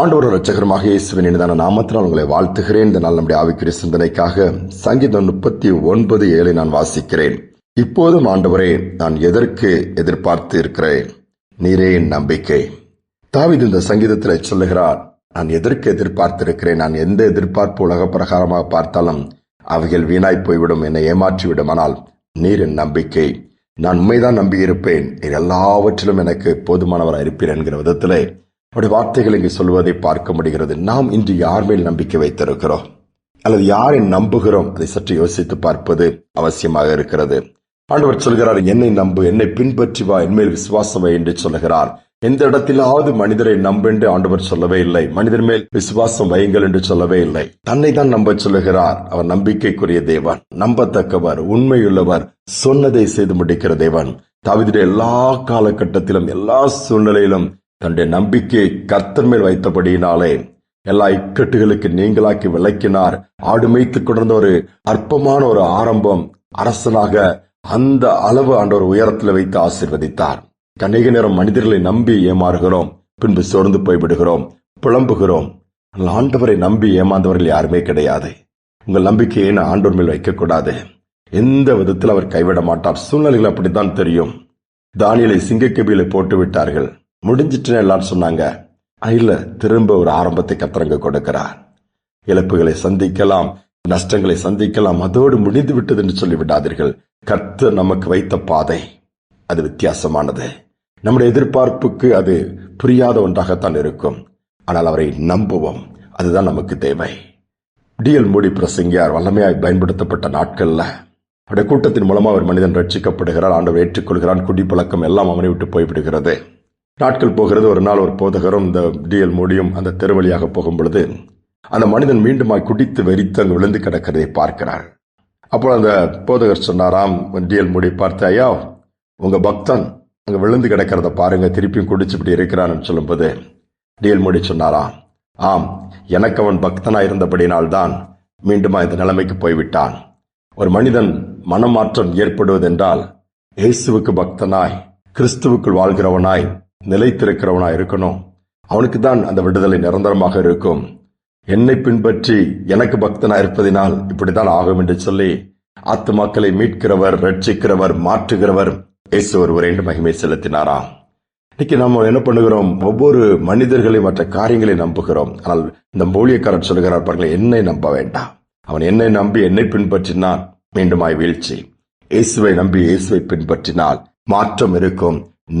ஆண்டவர் ரட்சகரமாக இயேசுவின் இனிதான நாமத்தினால் உங்களை வாழ்த்துகிறேன். இந்த நாள் நம்முடைய ஆவிக்குரிய சிந்தனைக்காக சங்கீதம் முப்பத்தி ஒன்பது ஏழை நான் வாசிக்கிறேன். இப்போதும் ஆண்டவரே நான் எதற்கு எதிர்பார்த்து இருக்கிறேன்? நீரே என் நம்பிக்கை. தாவீது இந்த சங்கீதத்தில் சொல்லுகிறார் நான் எதற்கு எதிர்பார்த்திருக்கிறேன் நான் எந்த எதிர்பார்ப்பு உலக பிரகாரமாக பார்த்தாலும் அவைகள் வீணாய் போய்விடும் என்னை ஏமாற்றிவிடும். ஆனால் நீர் என் நம்பிக்கை. நான் உண்மைதான் நம்பியிருப்பேன். நீர் எல்லாவற்றிலும் எனக்கு போதுமானவராக இருப்பீர் என்கிற விதத்திலே அவருடைய வார்த்தைகள் இங்கு சொல்வதை பார்க்க முடிகிறது. நாம் இன்று யார் மேல் நம்பிக்கை வைத்திருக்கிறோம்? அல்லது யாரை நம்புகிறோம்? அதை சற்று யோசித்து பார்ப்பது அவசியமாக இருக்கிறது. ஆண்டவர் சொல்கிறார் என்னை நம்பு என்னை பின்பற்றி வா என்மேல் விசுவாசம் வை என்று சொல்லுகிறார். எந்த இடத்திலாவது மனிதரை நம்பு என்று ஆண்டவர் சொல்லவே இல்லை. மனிதர் மேல் விசுவாசம் வையுங்கள் என்று சொல்லவே இல்லை. தன்னை தான் நம்ப சொல்லுகிறார். அவர் நம்பிக்கைக்குரிய தேவன் நம்பத்தக்கவர் உண்மையுள்ளவர் சொன்னதை செய்து முடிக்கிற தேவன். தவிர எல்லா காலகட்டத்திலும் எல்லா சூழ்நிலையிலும் தன்னுடைய நம்பிக்கையை கர்த்தன் மேல் வைத்தபடியினாலே எல்லா இக்கட்டுகளுக்கு நீங்களாக்கி விளக்கினார். ஆடு மேய்த்து கொண்டிருந்த ஒரு அற்பமான ஒரு ஆரம்பம். அரசனாக அந்த அளவு ஆண்டவர் உயரத்தில் வைத்து ஆசிர்வதித்தார். கணிக நேரம் மனிதர்களை நம்பி ஏமாறுகிறோம். பின்பு சோர்ந்து போய்விடுகிறோம். புலம்புகிறோம். ஆண்டவரை நம்பி ஏமாந்தவர்கள் யாருமே கிடையாது. உங்கள் நம்பிக்கையை நான் ஆண்டோர் மேல் வைக்கக்கூடாது. எந்த விதத்தில் அவர் கைவிட மாட்டார் சூழ்நிலைகள் அப்படித்தான் தெரியும். தானியலை சிங்கக்கபியில போட்டு விட்டார்கள் முடிஞ்சிட்டுன்னு எல்லாரும் சொன்னாங்க. இல்ல திரும்ப ஒரு ஆரம்பத்தை கத்திரங்க கொடுக்கிறார். இழப்புகளை சந்திக்கலாம் நஷ்டங்களை சந்திக்கலாம் அதோடு முடிந்து விட்டது என்று சொல்லிவிடாதீர்கள் கர்த்தர் நமக்கு வைத்த பாதை அது வித்தியாசமானது. நம்முடைய எதிர்பார்ப்புக்கு அது புரியாத ஒன்றாகத்தான் இருக்கும். ஆனால் அவரை நம்புவோம். அதுதான் நமக்கு தேவை. டிஎல் மோடி பிரசங்கியார் வல்லமையாய் பயன்படுத்தப்பட்ட நாட்கள்ல அவருடைய கூட்டத்தின் மூலமா ஒரு மனிதன் ரட்சிக்கப்படுகிறார் ஆண்டவர் ஏற்றுக்கொள்கிறான் குடிப்பழக்கம் எல்லாம் அவனை விட்டு போய்விடுகிறது. நாட்கள் போகிறது ஒரு நாள் ஒரு போதகரும் இந்த டிஎல் மோடியும் அந்த தெருவழியாக போகும் பொழுது அந்த மனிதன் மீண்டுமாய் குடித்து வெறித்து அங்கு விழுந்து கிடக்கிறதை பார்க்கிறார் அப்போ அந்த போதகர் சொன்னாராம் டிஎல் மூடி பார்த்து ஐயா உங்க பக்தன் அங்கே விழுந்து கிடக்கிறத பாருங்க திருப்பியும் குடிச்சுப்படி இருக்கிறான்னு சொல்லும்போது டிஎல் மோடி சொன்னாராம் ஆம் எனக்கு அவன் பக்தனா இருந்தபடினால்தான் மீண்டுமா இந்த நிலைமைக்கு போய்விட்டான். ஒரு மனிதன் மனமாற்றம் ஏற்படுவதென்றால் இயேசுவுக்கு பக்தனாய் கிறிஸ்துவுக்குள் வாழ்கிறவனாய் நிலைத்திருக்கிறவனா இருக்கணும். அவனுக்கு தான் அந்த விடுதலை நிரந்தரமாக இருக்கும். என்னை பின்பற்றி எனக்கு பக்தனா இருப்பதினால் இப்படித்தான் ஆகும் என்று சொல்லி ஆத்துமாக்களை மீட்கிறவர் ரட்சிக்கிறவர் மாற்றுகிறவர் இயேசு ஒருவர் என்று மகிமை செலுத்தினாராம். இன்னைக்கு நம்ம என்ன பண்ணுகிறோம்? ஒவ்வொரு மனிதர்களையும் மற்ற காரியங்களை நம்புகிறோம். ஆனால் இந்த மூலியக்காரன் சொல்கிறார் பாருங்கள் என்னை நம்ப வேண்டாம். அவன் என்னை நம்பி என்னை பின்பற்றினான். மீண்டுமாய் வீழ்ச்சி. இயேசுவை நம்பி இயேசுவை பின்பற்றினால் மாற்றம் இருக்கும்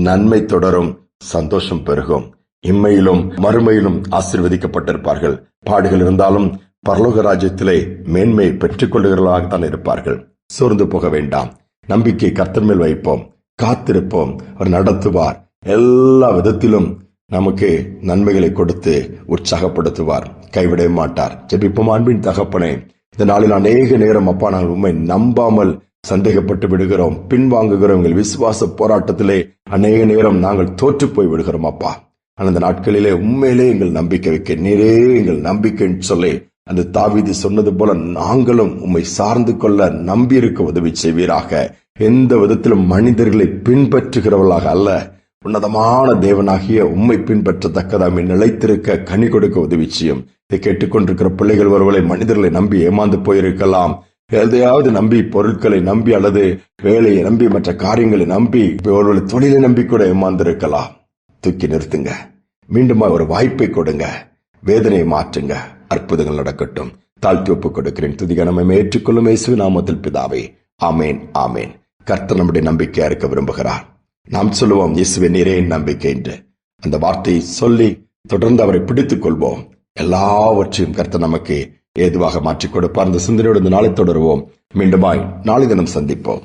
நன்மை தொடரும். சந்தோஷம் பெருகும். இம்மையிலும் மறுமையிலும் ஆசிர்வதிக்கப்பட்டிருப்பார்கள். பாடுகள் இருந்தாலும் பரலோக ராஜ்யத்திலே மேன்மை பெற்றுக் கொள்ளுகிறவர்களாகத்தான் இருப்பார்கள். சோர்ந்து போக வேண்டாம். நம்பிக்கை கர்த்தர் மேல் வைப்போம். காத்திருப்போம். அவர் நடத்துவார். எல்லா விதத்திலும் நமக்கு நன்மைகளை கொடுத்து உற்சாகப்படுத்துவார். கைவிட மாட்டார். ஜெபிப்போம். அன்பின் தகப்பனே இந்த நாளில் அநேக நேரம் அப்பா நாங்கள் உண்மை நம்பாமல் சந்தேகப்பட்டு விடுகிறோம். பின்வாங்குகிறோம் எங்கள் விசுவாச போராட்டத்திலே அநேக நேரம் நாங்கள் தோற்று போய் விடுகிறோம் அப்பா. அந்த நாட்களிலே உண்மையிலே எங்கள் நம்பிக்கை வைக்க நீரே எங்கள் நம்பிக்கைன்னு சொல்லி அந்த தாவிதி சொன்னது போல நாங்களும் உம்மை சார்ந்து கொள்ள நம்பியிருக்க உதவி செய்வீராக. எந்த விதத்திலும் மனிதர்களை பின்பற்றுகிறவர்களாக அல்ல. உன்னதமான தேவனாகிய உம்மை பின்பற்றத்தக்கதாமை நிலைத்திருக்க கனி கொடுக்க உதவி செய்யும். இதை கேட்டுக்கொண்டிருக்கிற பிள்ளைகள் ஒருவரை மனிதர்களை நம்பி ஏமாந்து போயிருக்கலாம். எதையாவது நம்பி பொருட்களை நம்பி அல்லது வேலையை நம்பி மற்ற காரியங்களை நம்பி ஒருவரை தொழிலை நம்பி கூட ஏமாந்திருக்கலாம். தூக்கி நிறுத்துங்க. மீண்டுமா ஒரு வாய்ப்பை கொடுங்க. வேதனையை மாற்றுங்க. அற்புதங்கள் நடக்கட்டும். தாழ்த்தி ஒப்பு கொடுக்கிறேன். துதிக நம்ம ஏற்றுக்கொள்ளும் இயேசு நாமத்தில் பிதாவே. ஆமேன் ஆமேன். கர்த்தர் நம்முடைய நம்பிக்கையா இருக்க விரும்புகிறார். நாம் சொல்லுவோம் இயேசுவை நிறைய நம்பிக்கை என்று. அந்த வார்த்தையை சொல்லி தொடர்ந்து அவரை பிடித்துக் கொள்வோம். எல்லாவற்றையும் கர்த்தர் நமக்கு ஏதுவாக மாற்றிக் கொடுப்பார். அந்த சிந்தனையோடு இந்த நாளை தொடருவோம். மீண்டுமாய் நாளை தினம் சந்திப்போம்.